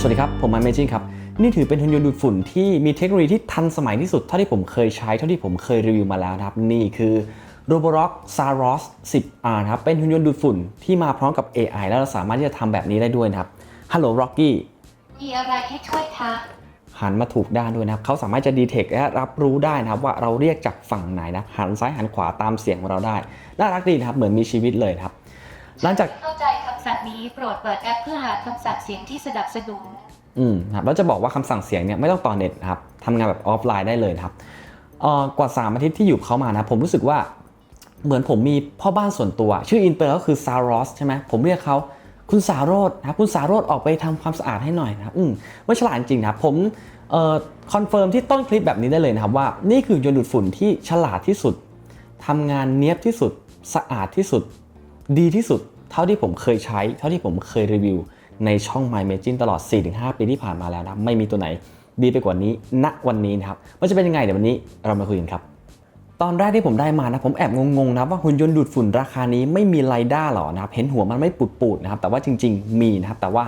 สวัสดีครับ ผมมาเมจิงครับ นี่ถือเป็นหุ่นยนต์ดูดฝุ่นที่มีเทคโนโลยีที่ทันสมัยที่สุด เท่าที่ผมเคยใช้ เท่าที่ผมเคยรีวิวมาแล้วนะครับ นี่คือ Roborock Saros 10R นะครับ เป็นหุ่นยนต์ดูดฝุ่นที่มาพร้อมกับ AI แล้วเราสามารถที่จะทำแบบนี้ได้ด้วยนะครับฮัลโหลร็อกกี้มีอะไรให้ช่วยคะหันมาถูกด้านด้วยนะครับเขาสามารถจะดีเทคและรับรู้ได้นะครับว่าเราเรียกจากฝั่งไหนนะหันซ้ายหันขวาตามเสียงของเราได้น่ารักดีนะครับเหมือนมีชีวิตเลยครับ หลังจากเข้าใจคำ สั่งนี้โปรดเปิดแอปเพื่อหาคำสั่งเสียงที่สนับสนุนอืมครับแล้วจะบอกว่าคำสั่งเสียงเนี่ยไม่ต้องต่อเน็ตนะครับทำงานแบบออฟไลน์ได้เลยนะครับเอ่อกว่า 3 อาทิตย์ที่อยู่เขามานะผมรู้สึกว่าเหมือนผมมีพ่อบ้านส่วนตัว ชื่ออินเตอร์ก็คือซารอสใช่ไหมผมเรียกเขาคุณสาโรดนะครับคุณสาโรดออกไปทำความสะอาดให้หน่อยนะครับอืมไม่ฉลาดจริงนะครับผมเอ่อคอนเฟิร์มที่ต้นคลิปแบบนี้ได้เลยนะครับว่านี่คือยนต์ดูดฝุ่นที่ฉลาดที่สุดทำงานเนี้ยบที่สุด สะอาดที่สุด ดีที่สุด เท่าที่ผมเคยใช้ เท่าที่ผมเคยรีวิว ในช่อง My Magin ตลอด 4-5 ปีที่ผ่านมาแล้วนะไม่มีตัวไหนดีไปกว่านี้ณวันนี้นะครับมันจะเป็นยังไงเดี๋ยววันนี้เรามาคุยกันครับ ตอนแรกที่ผมได้มานะผมแอบงงๆนะว่าหุ่นยนต์ดูดฝุ่นราคานี้ไม่มีไรด้าหรอนะครับเห็นหัวมันไม่ปูดๆนะครับแต่ว่าจริง ๆ มีนะครับแต่ว่า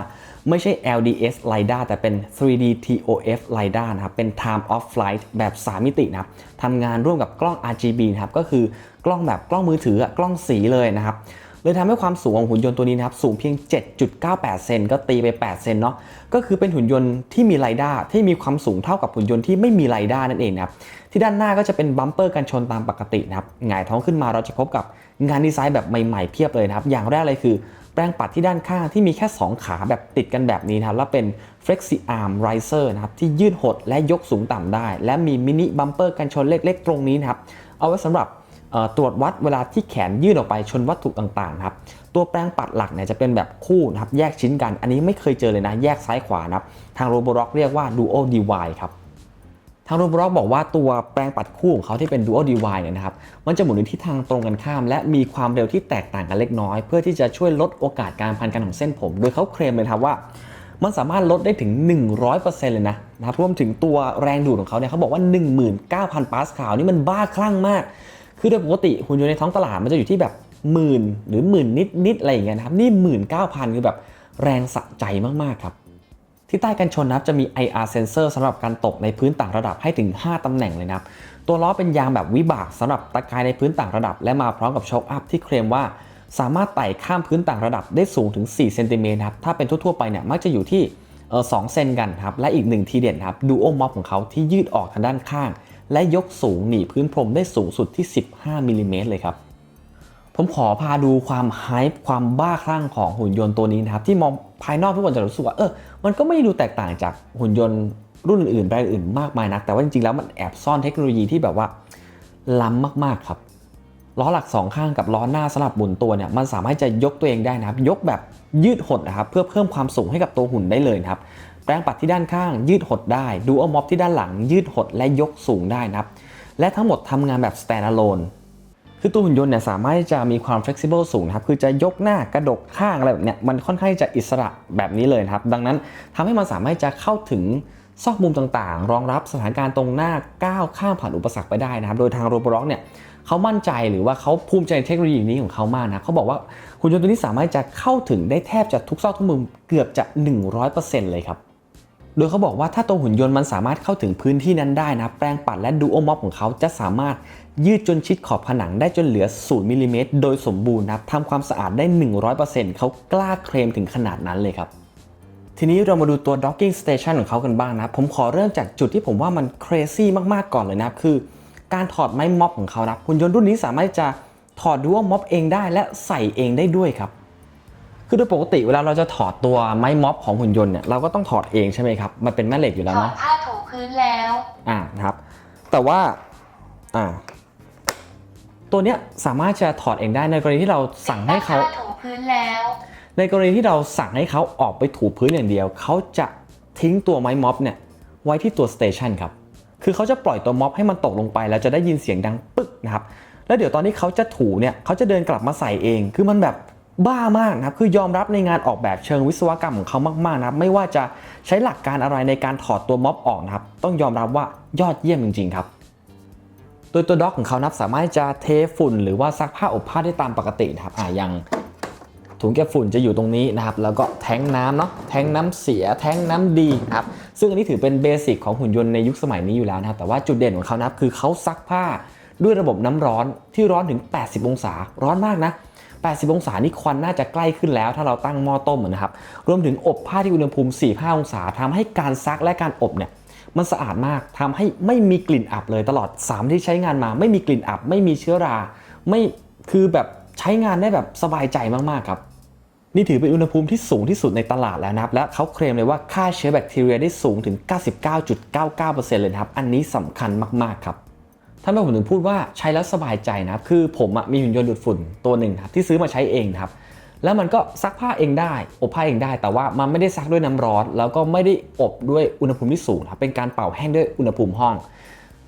ไม่ใช่ LDS LiDAR แต่เป็น 3D TOF LiDAR นะครับ เป็น Time of Flight แบบ 3 มิตินะครับทำงานร่วมกับกล้อง RGB นะครับ ก็คือกล้องแบบกล้องมือถือกล้องสีเลยนะครับ เลยทำให้ความสูงของหุ่นยนต์ตัวนี้นะครับสูงเพียง 7.98 เซนก็ตีไป 8 เซนเนาะก็คือเป็นหุ่นยนต์ที่มีไรด้าที่มีความสูงเท่ากับหุ่นยนต์ที่ไม่มีไรด้านั่นเองนะครับที่ด้านหน้าก็จะเป็นบัมเปอร์กันชนตามปกตินะครับหงายท้องขึ้นมาเราจะพบกับงานดีไซน์แบบใหม่ๆเพียบเลยนะครับอย่างแรกเลยคือแปรงปัดที่ด้านข้างที่มีแค่ 2 ขาแบบติดกันแบบนี้นะครับแล้วเป็น Flexi Arm Riser นะครับที่ยืดหดและยกสูงต่ำได้ และมีมินิบัมเปอร์กันชนเล็กๆ ตรงนี้นะครับเอาไว้สำหรับ ตรวจวัดเวลาที่แขนยื่นออกไปชนวัตถุต่างๆครับตัวแปรงปัดหลักเนี่ยจะเป็นแบบคู่นะครับแยกชิ้นกัน อันนี้ไม่เคยเจอเลยนะ แยกซ้ายขวานะครับทาง Roborock เรียกว่า Dual DY ครับทาง Roborock บอกว่าตัวแปรงปัดคู่ของเขาที่เป็น Dual DY เนี่ยนะครับมันจะหมุนในทิศทางตรงกันข้าม และมีความเร็วที่แตกต่างกันเล็กน้อย เพื่อที่จะช่วยลดโอกาสการพันกันของเส้นผม โดยเขาเคลมเลยครับว่ามันสามารถลดได้ถึง 100%เลยนะนะครับรวมถึงตัวแรงดูดของเขาเนี่ยเขาบอกว่า 19,000 ปาสคาลนี่มันบ้าคลั่งมาก คือโดยปกติหุ่นยนต์ในท้องตลาดมันจะอยู่ที่แบบหมื่นหรือหมื่นนิดนิดๆอะไรอย่างเงี้ยนะครับนี่หมื่นเก้าพันคือแบบแรงสะใจมากๆครับ ที่ใต้กันชนนะครับจะมี IR sensor สำหรับการตกในพื้นต่างระดับให้ถึง 5ตำแหน่งเลยนะครับ ตัวล้อเป็นยางแบบวิบากสำหรับตะกายในพื้นต่างระดับ และมาพร้อมกับโชคอัพที่เคลมว่า สามารถไต่ข้ามพื้นต่างระดับได้สูงถึง4เซนติเมตรครับถ้าเป็นทั่วๆไปเนี่ยมักจะอยู่ที่เออ2เซนกันครับและอีกหนึ่งทีเด่นครับดูโอม็อบของเขาที่ยืดออกทางด้านข้าง และยกสูงหนีพื้นพรมได้สูงสุดที่ 15มิลลิเมตรเลยครับ ผมขอพาดูความไฮป์ความบ้าคลั่งของหุ่นยนต์ตัวนี้นะครับ ที่มองภายนอกทุกคนจะรู้สึกว่าเออมันก็ไม่ได้ดูแตกต่างจากหุ่นยนต์รุ่นอื่นๆแบรนด์อื่นมากมายนัก แต่ว่าจริงๆแล้วมันแอบซ่อนเทคโนโลยีที่แบบว่าล้ำมากๆครับล้อหลักสองข้างกับล้อหน้าสลับหมุนตัวเนี่ยมันสามารถจะยกตัวเองได้นะครับ ยกแบบยืดหดนะครับเพื่อเพิ่มความสูงให้กับตัวหุ่นได้เลยครับ รงปัดที่ด้านข้าง ยืดหดได้ดูอัลม็อบที่ด้านหลัง ยืดหดและยกสูงได้นะครับ และทั้งหมดทำงานแบบ standalone คือตัวหุ่นยนต์เนี่ยสามารถจะมีความ flexible สูงนะครับ คือจะยกหน้ากระดกข้างอะไรแบบเนี้ยมันค่อนข้างจะอิสระแบบนี้เลยครับ ดังนั้นทำให้มันสามารถจะเข้าถึงซอกมุมต่างๆ รองรับสถานการณ์ตรงหน้าก้าวข้ามผ่านอุปสรรคไปได้นะครับ โดยทาง Roborock เนี่ยเขามั่นใจหรือว่าเขาภูมิใจในเทคโนโลยีนี้ของเขามากนะเขาบอกว่าหุ่นยนต์ตัวนี้สามารถจะเข้าถึงได้แทบจะทุกซอกทุกมุมเกือบจะ 100%เลยครับ โดยเขาบอกว่าถ้าตัวหุ่นยนต์มันสามารถเข้าถึงพื้นที่นั้นได้นะ แปรงปัดและดูโอม็อบของเขาจะสามารถยืดจนชิดขอบผนังได้จนเหลือ 0มิลลิเมตรโดยสมบูรณ์นะทำความสะอาดได้ 100%เขากล้าเคลมถึงขนาดนั้นเลยครับ ทีนี้เรามาดูตัว docking station ของเขากันบ้างนะ ผมขอเริ่มจากจุดที่ผมว่ามัน crazy มากๆก่อนเลยนะคือ การถอดไม้ม็อบของเขานะหุ่นยนต์รุ่นนี้สามารถจะถอดดูว่าม็อบเองได้และใส่เองได้ด้วยครับ คือโดยปกติเวลาเราจะถอดตัวไม้ม็อบของหุ่นยนต์เนี่ยเราก็ต้องถอดเองใช่ไหมครับ มันเป็นแม่เหล็กอยู่แล้วถอดเนาะผ้าถูพื้นแล้วอ่านะครับ แต่ว่าอ่าตัวเนี้ยสามารถจะถอดเองได้ในกรณีที่เราสั่งให้เขา ผ้าถูพื้นแล้วในกรณีที่เราสั่งให้เขาออกไปถูพื้นอย่างเดียว เขาจะทิ้งตัวไม้ม็อบเนี่ยไว้ที่ตัวสเตชันครับ คือเขาจะปล่อยตัวม็อบให้มันตกลงไป แล้วจะได้ยินเสียงดังปึ๊กนะครับ แล้วเดี๋ยวตอนที่เขาจะถูเนี่ยเขาจะเดินกลับมาใส่เอง คือมันแบบ บ้ามากนะครับคือยอมรับในงานออกแบบเชิงวิศวกรรมของเขามากๆนะครับไม่ว่าจะใช้หลักการอะไรในการถอดตัวม็อบออกนะครับต้องยอมรับว่ายอดเยี่ยมจริงๆครับโดยตัวด็อกของเขานับสามารถจะเทฝุ่น หรือว่าซักผ้าอบผ้าได้ตามปกตินะครับอ่าอย่างถุงเก็บฝุ่นจะอยู่ตรงนี้นะครับ แล้วก็แทงน้ำเนาะแทงน้ำเสียแทงน้ำดีครับ ซึ่งอันนี้ถือเป็นเบสิกของหุ่นยนต์ในยุคสมัยนี้อยู่แล้วนะครับ แต่ว่าจุดเด่นของเขานะครับคือเขาซักผ้าด้วยระบบน้ำร้อนที่ร้อนถึง 80 องศา ร้อนมากนะ 80 องศานี่ควันน่าจะใกล้ขึ้นแล้ว ถ้าเราตั้งหม้อต้มนะครับรวมถึงอบผ้าที่อุณหภูมิ 4-5 องศาทำให้การซักและการอบเนี่ยมันสะอาดมากทำให้ไม่มีกลิ่นอับเลยตลอด 3 ที่ใช้งานมา ไม่มีกลิ่นอับ ไม่มีเชื้อรา ไม่คือแบบใช้งานได้แบบสบายใจมากๆครับนี่ถือเป็นอุณหภูมิที่สูงที่สุดในตลาดแล้วนะครับ และเขาเคลมเลยว่าฆ่าเชื้อแบคทีเรียได้สูงถึง 99.99%เลยนะครับ อันนี้สำคัญมาก ๆ ครับ ถ้าไม่ผมถึงพูดว่าใช้แล้วสบายใจนะครับคือผมมีหุ่นยนต์ดูดฝุ่นตัวหนึ่งครับที่ซื้อมาใช้เองนะครับแล้วมันก็ซักผ้าเองได้อบผ้าเองได้ แต่ว่ามันไม่ได้ซักด้วยน้ำร้อน แล้วก็ไม่ได้อบด้วยอุณหภูมิที่สูงครับเป็นการเป่าแห้งด้วยอุณหภูมิห้อง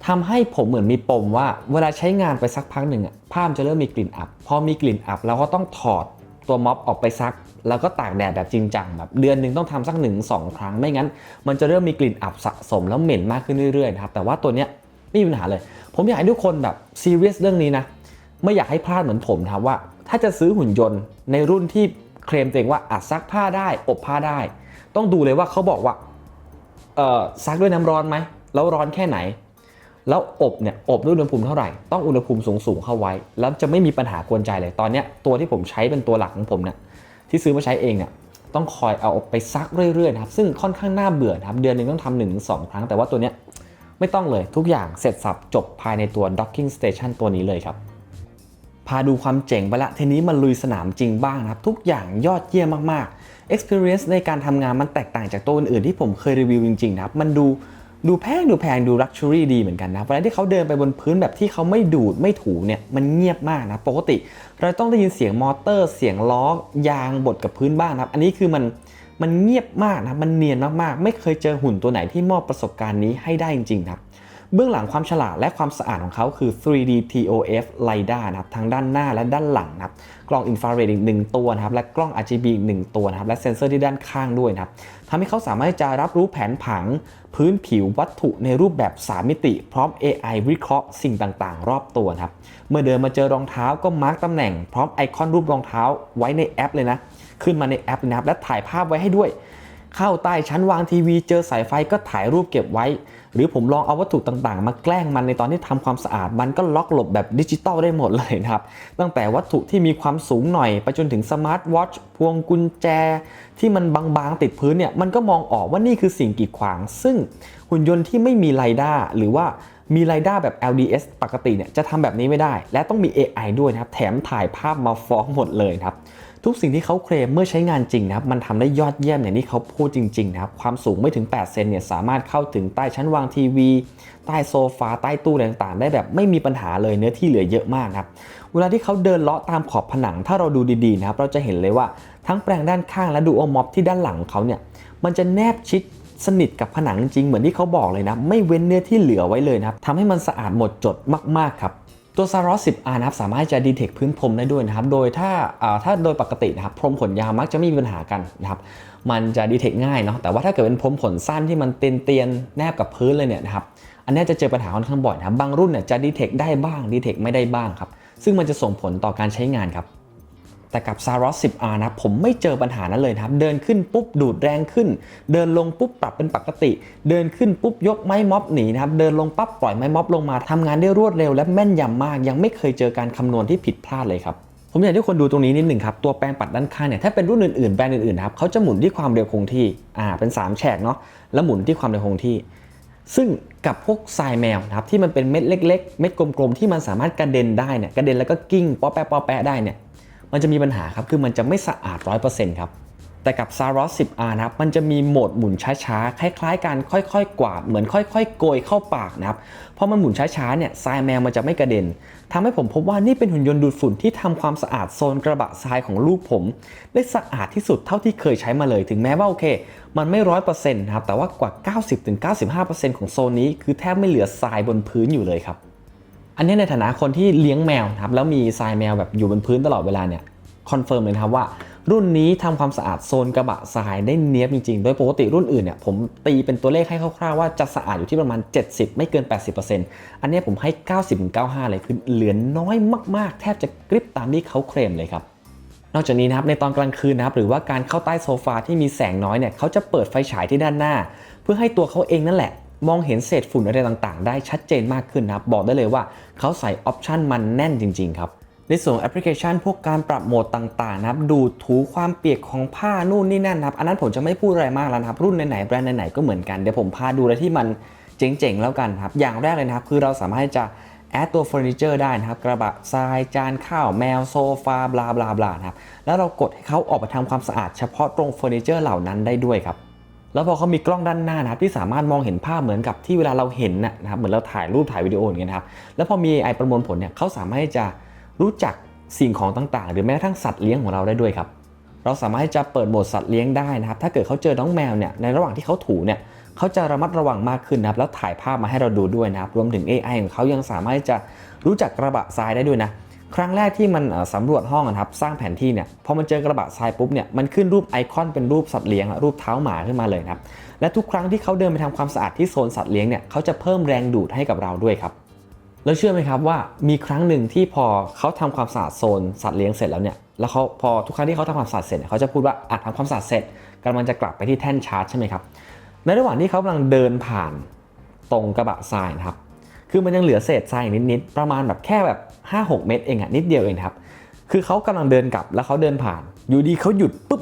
ทำให้ผมเหมือนมีปมว่า เวลาใช้งานไปสักพักหนึ่งอะผ้ามันจะเริ่มมีกลิ่นอับ พอมีกลิ่นอับเราก็ต้องถอดตัวม็อบออกไปซัก แล้วก็ตากแดดแบบจริงจังแบบเดือนหนึ่งต้องทำสักหนึ่งสองครั้งไม่งั้น มันจะเริ่มมีกลิ่นอับสะสมแล้วเหม็นมากขึ้นเรื่อยๆนะครับแต่ว่าตัวเนี้ย ไม่มีปัญหาเลย ผมอยากให้ทุกคนแบบซีเรียสเรื่องนี้นะ ไม่อยากให้พลาดเหมือนผมนะครับว่า ถ้าจะซื้อหุ่นยนต์ในรุ่นที่เคลมตัวเองว่าอาจซักผ้าได้ อบผ้าได้ ต้องดูเลยว่าเขาบอกว่าเออซักด้วยน้ำร้อนไหมแล้วร้อนแค่ไหน แล้วอบเนี่ยอบด้วยอุณหภูมิเท่าไหร่ต้องอุณหภูมิสูงๆเข้าไว้ แล้วจะไม่มีปัญหากวนใจเลยตอนเนี้ยตัวที่ผมใช้เป็นตัวหลักของผมเนี่ยที่ซื้อมาใช้เองเนี่ยต้องคอยเอาไปซักเรื่อยๆนะครับซึ่งค่อนข้างน่าเบื่อนะครับเดือนหนึ่งต้องทำหนึ่งสองครั้งแต่ว่าตัวเนี้ย ไม่ต้องเลยทุกอย่างเสร็จสับจบภายในตัว docking station ตัวนี้เลยครับ พาดูความเจ๋งไปละทีนี้มาลุยสนามจริงบ้างนะครับ ทุกอย่างยอดเยี่ยมมากๆ experience ในการทำงานมันแตกต่างจากตัวอื่นๆที่ผมเคยรีวิวจริงๆนะครับมันดูดูแพงดูแพงดู luxury ดีเหมือนกันนะเวลาที่เขาเดินไปบนพื้นแบบที่เขาไม่ดูดไม่ถูเนี่ยมันเงียบมากนะ ปกติ เราต้องได้ยินเสียงมอเตอร์ เสียงล้อยางบดกับพื้นบ้างนะครับ อันนี้คือมัน มันเงียบมากนะมันเนียนมากๆ ไม่เคยเจอหุ่นตัวไหนที่มอบประสบการณ์นี้ให้ได้จริงๆครับเบื้องหลังความฉลาดและความสะอาดของเขาคือ 3D TOF LiDAR นะครับทั้งด้านหน้าและด้านหลังนะครับกล้องอินฟราเรดอีกหนึ่งตัวนะครับและกล้อง RGB อีกหนึ่งตัวนะครับและเซ็นเซอร์ที่ด้านข้างด้วยนะครับทำให้เขาสามารถจะรับรู้แผนผัง พื้นผิววัตถุในรูปแบบ 3 มิติ พร้อม AI วิเคราะห์สิ่งต่างๆ รอบตัวนะครับเมื่อเดินมาเจอรองเท้าก็มาร์กตำแหน่งพร้อมไอคอนรูปรองเท้าไว้ในแอปเลยนะ ขึ้นมาในแอปนะครับและถ่ายภาพไว้ให้ด้วย เข้าใต้ชั้นวางทีวีเจอสายไฟก็ถ่ายรูปเก็บไว้ หรือผมลองเอาวัตถุต่างๆ มาแกล้งมันในตอนที่ทำความสะอาด มันก็ล็อกหลบแบบดิจิตอลได้หมดเลยนะครับ ตั้งแต่วัตถุที่มีความสูงหน่อย ไปจนถึงสมาร์ทวอชพวงกุญแจ ที่มันบางๆติดพื้นเนี่ยมันก็มองออกว่านี่คือสิ่งกีดขวาง ซึ่งหุ่นยนต์ที่ไม่มีไรด้าหรือว่า มีไรด้าแบบ LDS ปกติเนี่ยจะทำแบบนี้ไม่ได้ และต้องมี AI ด้วยนะครับ แถมถ่ายภาพมาฟ้องหมดเลยครับ ทุกสิ่งที่เขาเคลมเมื่อใช้งานจริงนะครับ มันทำได้ยอดเยี่ยมอย่างที่เขาพูดจริงๆนะครับ ความสูงไม่ถึง 8 เซนเนี่ยสามารถเข้าถึงใต้ชั้นวางทีวี ใต้โซฟา ใต้ตู้อะไรต่างๆ ได้แบบไม่มีปัญหาเลยเนื้อที่เหลือเยอะมากครับ เวลาที่เขาเดินเลาะตามขอบผนัง ถ้าเราดูดีๆนะครับ เราจะเห็นเลยว่าทั้งแปลงด้านข้างและดูโอมอบที่ด้านหลังของเขาเนี่ย มันจะแนบชิด สนิทกับผนังจริงเหมือนที่เขาบอกเลยนะ ไม่เว้นเนื้อที่เหลือไว้เลยนะครับทำให้มันสะอาดหมดจดมาก ๆ ครับตัว s a r o s 10R นะครับสามารถจะดีเทคพื้นพรมได้ด้วยนะครับ โดยถ้าถ้าโดยปกตินะครับพรมขนยาวมักจะไม่มีปัญหากันนะครับ มันจะดีเทคง่ายเนาะ แต่ว่าถ้าเกิดเป็นพรมขนสั้นที่มันเตียนเตียนๆแนบกับพื้นเลยเนี่ยนะครับ อันนี้จะเจอปัญหาค่อนข้างบ่อยนะครับ บางรุ่นเนี่ยจะดีเทคได้บ้าง ดีเทคไม่ได้บ้างครับ ซึ่งมันจะส่งผลต่อการใช้งานครับ แต่กับ s a r o s 10R นะผมไม่เจอปัญหานั้นเลยครับ เดินขึ้นปุ๊บดูดแรงขึ้น เดินลงปุ๊บปรับเป็นปกติ เดินขึ้นปุ๊บยกไม้ม็อบหนีนะครับ เดินลงปั๊บปล่อยไม้ม็อบลงมาทำงานได้รวดเร็ว และแม่นยำมาก ยังไม่เคยเจอการคำนวณที่ผิดพลาดเลยครับผมอยากให้ทุกคนดูตรงนี้นิดหนึ่งครับ ตัวแปรงปัดด้านข้างเนี่ยถ้าเป็นรุ่นอื่นๆแบรนด์อื่นๆนะครับเขาจะหมุนที่ความเร็วคงที่อ่าเป็นสามแฉกเนาะแล้วหมุนที่ความเร็วคงที่ ซึ่งกับพวกทรายแมวนะครับที่มันเป็นเม็ดเล็ก ๆ เม็ดกลมๆที่มันสามารถกระเด็นได้เนี่ยกระเด็นแล้วก็กิ้งป๊อแปะป๊อแปะได้เนี่ย มันจะมีปัญหาครับคือมันจะไม่สะอาด 100%ครับแต่กับ s a r o s 10R นะครับ มันจะมีโหมดหมุนช้าๆ คล้ายๆ การค่อยๆ กวาด เหมือนค่อยๆ โกยเข้าปากนะครับพอมันหมุนช้าๆ เนี่ยทรายแมวมันจะไม่กระเด็นทำให้ผมพบว่านี่เป็นหุ่นยนต์ดูดฝุ่นที่ทำความสะอาดโซนกระบะทรายของลูกผม ได้สะอาดที่สุดเท่าที่เคยใช้มาเลย ถึงแม้ว่าโอเค มันไม่ร้อยเปอร์เซ็นต์นะครับ แต่ว่ากว่า 90-95%ของโซนนี้คือแทบไม่เหลือทรายบนพื้นอยู่เลยครับ อันนี้ในฐานะคนที่เลี้ยงแมวนะครับแล้วมีทรายแมวแบบอยู่บนพื้นตลอดเวลาเนี่ยคอนเฟิร์มเลยครับว่ารุ่นนี้ทำความสะอาดโซนกระบะทรายได้เนี้ยบจริงๆ โดยปกติรุ่นอื่นเนี่ยผมตีเป็นตัวเลขให้คร่าวๆว่าจะสะอาดอยู่ที่ประมาณ 70 ไม่เกิน 80%อันนี้ผมให้ 90-95 เลยคือเหลือน้อยมากๆ แทบจะกริบตามที่เขาเคลมเลยครับนอกจากนี้นะครับในตอนกลางคืนนะครับหรือว่าการเข้าใต้โซฟาที่มีแสงน้อยเนี่ยเขาจะเปิดไฟฉายที่ด้านหน้า เพื่อให้ตัวเขาเองนั่นแหละ มองเห็นเศษฝุ่นอะไรต่างๆ ได้ชัดเจนมากขึ้นนะครับ บอกได้เลยว่าเขาใส่ออปชันมันแน่นจริง ๆ ครับ ในส่วนแอปพลิเคชันพวกการปรับโหมดต่างๆ นะครับ ดูถูความเปียกของผ้านู่นนี่นั่นนะครับ อันนั้นผมจะไม่พูดอะไรมากแล้วนะครับ รุ่นไหนๆแบรนด์ไหนๆก็เหมือนกัน เดี๋ยวผมพาดูอะไรที่มันเจ๋งๆ แล้วกันครับ อย่างแรกเลยนะครับ คือเราสามารถที่จะแอดตัวเฟอร์นิเจอร์ได้นะครับ กระบะทรายจานข้าวแมวโซฟาบลาบลาบลานะครับ แล้วเรากดให้เขาออกไปทำความสะอาดเฉพาะตรงเฟอร์นิเจอร์เหล่านั้นได้ด้วยครับ แล้วพอเขามีกล้องด้านหน้านะครับที่สามารถมองเห็นภาพเหมือนกับที่เวลาเราเห็นนะครับเหมือนเราถ่ายรูปถ่ายวิดีโออย่างเงี้ยครับแล้วพอมี AI ประมวลผลเนี่ยเขาสามารถที่จะรู้จักสิ่งของต่างๆ หรือแม้กระทั่งสัตว์เลี้ยงของเราได้ด้วยครับเราสามารถที่จะเปิดโหมดสัตว์เลี้ยงได้นะครับ ถ้าเกิดเขาเจอน้องแมวเนี่ย ในระหว่างที่เขาถูเนี่ย เขาจะระมัดระวังมากขึ้นนะครับ แล้วถ่ายภาพมาให้เราดูด้วยนะครับ รวมถึง AI ของเขายังสามารถที่จะรู้จักกระบะทรายได้ด้วยนะ ครั้งแรกที่มันสำรวจห้องอะนะครับสร้างแผนที่เนี่ยพอมันเจอกระบะทรายปุ๊บเนี่ยมันขึ้นรูปไอคอนเป็นรูปสัตว์เลี้ยงอะรูปเท้าหมาขึ้นมาเลยครับและทุกครั้งที่เขาเดินไปทำความสะอาดที่โซนสัตว์เลี้ยงเนี่ยเขาจะเพิ่มแรงดูดให้กับเราด้วยครับแล้วเชื่อไหมครับว่ามีครั้งหนึ่งที่พอเขาทำความสะอาดโซนสัตว์เลี้ยงเสร็จแล้วเนี่ยแล้วเขาพอทุกครั้งที่เขาทำความสะอาดเสร็จเเขาจะพูดว่าอะทำความสะอาดเสร็จกำลังจะกลับไปที่แท่นชาร์จใช่ไหมครับในระหว่างที่เขากำลังเดินผ่านตรงกระบะทรายนะครับ คือมันยังเหลือเศษทรายนิดๆประมาณแบบแค่แบบ 5-6 เมตรเองอะนิดเดียวเองครับคือเขากำลังเดินกลับแล้วเขาเดินผ่าน อยู่ดีเขาหยุดปุ๊บ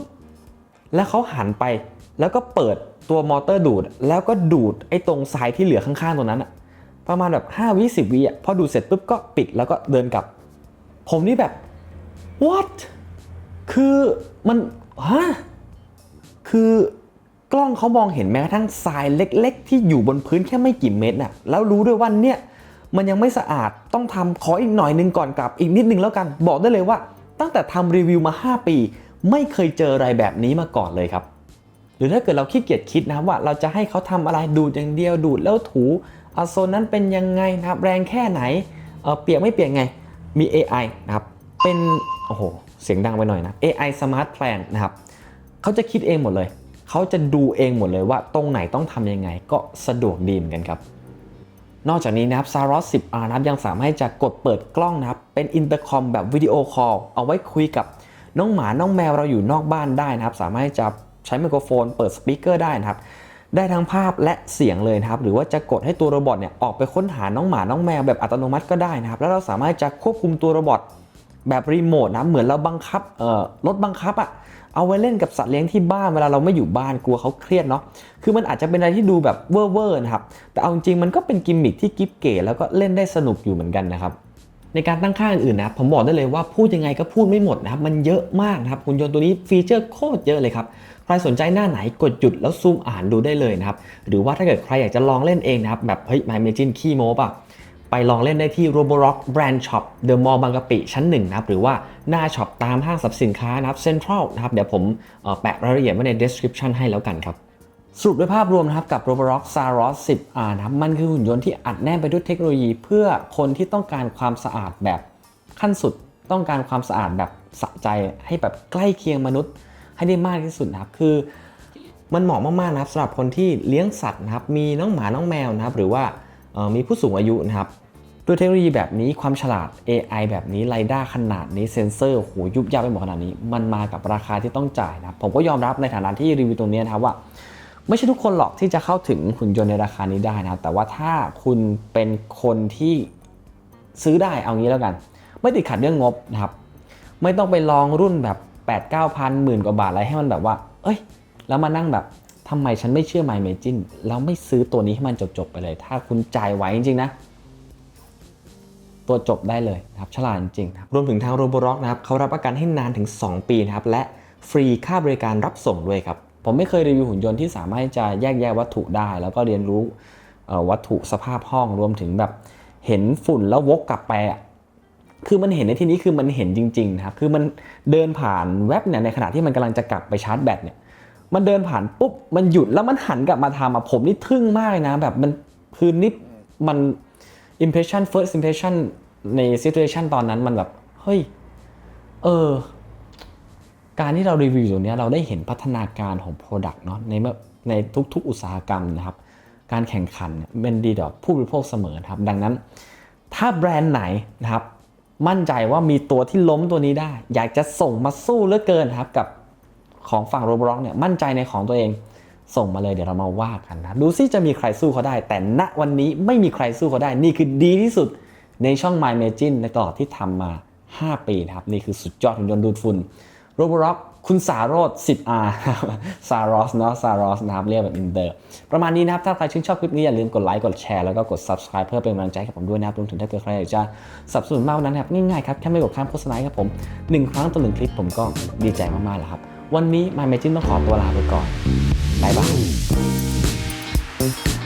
แล้วเขาหันไปแล้วก็เปิดตัวมอเตอร์ดูด แล้วก็ดูดไอ้ตรงทรายที่เหลือข้างๆตรงนั้นอะประมาณแบบ5วิ10วิอะพอดูดเสร็จปุ๊บก็ปิดแล้วก็เดินกลับ ผมนี่แบบ what คือมันฮะคือ กล้องเขามองเห็นแม้กระทั่งทรายเล็ก ๆ ที่อยู่บนพื้นแค่ไม่กี่เมตรน่ะแล้วรู้ด้วยว่าเนี่ยมันยังไม่สะอาดต้องทำขออีกหน่อยนึงก่อนกลับอีกนิดนึงแล้วกัน บอกได้เลยว่า ตั้งแต่ทำรีวิวมา 5 ปี ไม่เคยเจออะไรแบบนี้มาก่อนเลยครับ หรือถ้าเกิดเราขี้เกียจคิดนะครับว่าเราจะให้เขาทำอะไรดูดอย่างเดียวดูดแล้วถูอาโซนนั้นเป็นยังไงนะครับแรงแค่ไหนเเปียกไม่เปียกไงมี AI นะครับเป็นโอ้โหเสียงดังไปหน่อยนะ AI Smart Plan นะครับเขาจะคิดเองหมดเลย เขาจะดูเองหมดเลยว่าตรงไหนต้องทำยังไง ก็สะดวกดีเหมือนกันครับ นอกจากนี้นะครับ Saros 10R นะครับยังสามารถจะกดเปิดกล้องนะครับ เป็นอินเตอร์คอมแบบวิดีโอคอลเอาไว้คุยกับน้องหมา น้องแมวเราอยู่นอกบ้านได้นะครับ สามารถจะใช้ไมโครโฟน เปิดสปีกเกอร์ได้นะครับ ได้ทั้งภาพและเสียงเลยนะครับ หรือว่าจะกดให้ตัวโรบอทเนี่ยออกไปค้นหาน้องหมา น้องแมวแบบอัตโนมัติก็ได้นะครับ แล้วเราสามารถจะควบคุมตัวโรบอทแบบรีโมทนะ เหมือนเราบังคับรถบังคับอะ เอาไว้เล่นกับสัตว์เลี้ยงที่บ้านเวลาเราไม่อยู่บ้านกลัวเขาเครียดเนาะคือมันอาจจะเป็นอะไรที่ดูแบบเว่อร์ๆนะครับแต่เอาจริงมันก็เป็นกิมมิคที่กิ๊บเก๋แล้วก็เล่นได้สนุกอยู่เหมือนกันนะครับในการตั้งค่าอื่นๆนะผมบอกได้เลยว่าพูดยังไงก็พูดไม่หมดนะครับมันเยอะมากนะครับหุ่นยนต์ตัวนี้ฟีเจอร์โคตรเยอะเลยครับใครสนใจหน้าไหนกดหยุดแล้วซูมอ่านดูได้เลยนะครับหรือว่าถ้าเกิดใครอยากจะลองเล่นเองนะครับแบบเฮ้ย My Imagine ขี้โม้ป่ะ ไปลองเล่นได้ที่ Roborock Brand Shop The Mall บางกะปิชั้นหนึ่งนะครับหรือว่าหน้าช็อปตามห้างสรรพสินค้านะครับ Central นะครับเดี๋ยวผมแปะรายละเอียดไว้ใน description ให้แล้วกันครับสรุปด้วยภาพรวมนะครับกับ Roborock Saros 10R นะครับมันคือหุ่นยนต์ที่อัดแน่นไปด้วยเทคโนโลยี เพื่อคนที่ต้องการความสะอาดแบบขั้นสุด ต้องการความสะอาดแบบสะใจให้แบบใกล้เคียงมนุษย์ให้ได้มากที่สุดนะครับคือ มันเหมาะมากๆนะครับสำหรับคนที่เลี้ยงสัตว์นะครับมีน้องหมาน้องแมวนะครับหรือว่ามีผู้สูงอายุนะครับ ด้วยเทคโนโลยีแบบนี้ความฉลาด AI แบบนี้ไรด้าขนาดนี้เซนเซอร์โหยุบยับไปหมดขนาดนี้ มันมากับราคาที่ต้องจ่ายนะผมก็ยอมรับในฐานะที่รีวิวตรงนี้นะครับว่า ไม่ใช่ทุกคนหรอกที่จะเข้าถึงหุ่นยนต์ในราคานี้ได้นะแต่ว่าถ้าคุณเป็นคนที่ซื้อได้เอางี้แล้วกัน ไม่ติดขัดเรื่องงบนะครับไม่ต้องไปลองรุ่นแบบ 8 9 0 0 0หมื่นกว่าบาทอะไรให้มันแบบว่า เอ้ย แล้วมานั่งแบบทำไมฉันไม่เชื่อ My Imagine แล้วไม่ซื้อตัวนี้ให้มันจบๆไปเลย ถ้าคุณจ่ายไหวจริงๆนะ ตัวจบได้เลยนะครับฉลาดจริงๆครับรวมถึงทาง Roborock นะครับเขารับประกันให้นานถึง 2 ปีนะครับและฟรีค่าบริการรับส่งด้วยครับผมไม่เคยรีวิวหุ่นยนต์ที่สามารถจะแยกแยะวัตถุได้ แล้วก็เรียนรู้วัตถุสภาพห้องรวมถึงแบบเห็นฝุ่นแล้ววกกลับไปคือมันเห็นในที่นี้คือมันเห็นจริงๆนะครับคือมันเดินผ่านแว็บเนี่ยในขณะที่มันกำลังจะกลับไปชาร์จแบตเนี่ยมันเดินผ่านปุ๊บมันหยุดแล้วมันหันกลับมาทำอะผมนี่ทึ่งมากเลยนะแบบมันคือนิดมัน impression first impression ใน situation ตอนนั้นมันแบบ เฮ้ย เออ การที่เรารีวิวตรงนี้เราได้เห็นพัฒนาการของ Product เนาะในเมื่อในทุก ๆ อุตสาหกรรมนะครับ การแข่งขันเนี่ยเป็นดีต่อผู้บริโภคเสมอครับ ดังนั้น ถ้าแบรนด์ไหนนะครับ มั่นใจว่ามีตัวที่ล้มตัวนี้ได้ อยากจะส่งมาสู้เหลือเกินครับกับของฝั่งโรบล็อกเนี่ยมั่นใจในของตัวเองส่งมาเลยเดี๋ยวเรามาว่ากันนะ ดูซิจะมีใครสู้เขาได้ แต่ณวันนี้ไม่มีใครสู้เขาได้ นี่คือดีที่สุด ในช่อง My m a g i n ในตลอดที่ทำมา 5 ปีนะครับ นี่คือสุดยอดหุ่นยนต์ดูดฝุ่นโรบล็อกคุณสารโรด 10R ซารอสเนาะซารอสนะครับ เรียกแบบอินเตอร์ประมาณนี้นะครับ ถ้าใครชื่นชอบคลิปนี้ อย่าลืมกดไลค์ กดแชร์ แล้วก็กด subscribe เพื่อเป็นกำลังใจให้กับผมด้วยนะครับรวมถึงถ้าเกิดใครอยากจะสับสนุนมากนั้นครับ ง่ายๆครับ แค่ไม่กดข้ามโฆษณาให้กับผม 1 ครั้งต่อหนึ่งคลิปผมก็ดีใจมากๆแล้วครับ วันนี้ My Magic ต้องขอตัวลาไปก่อนบ๊ายบาย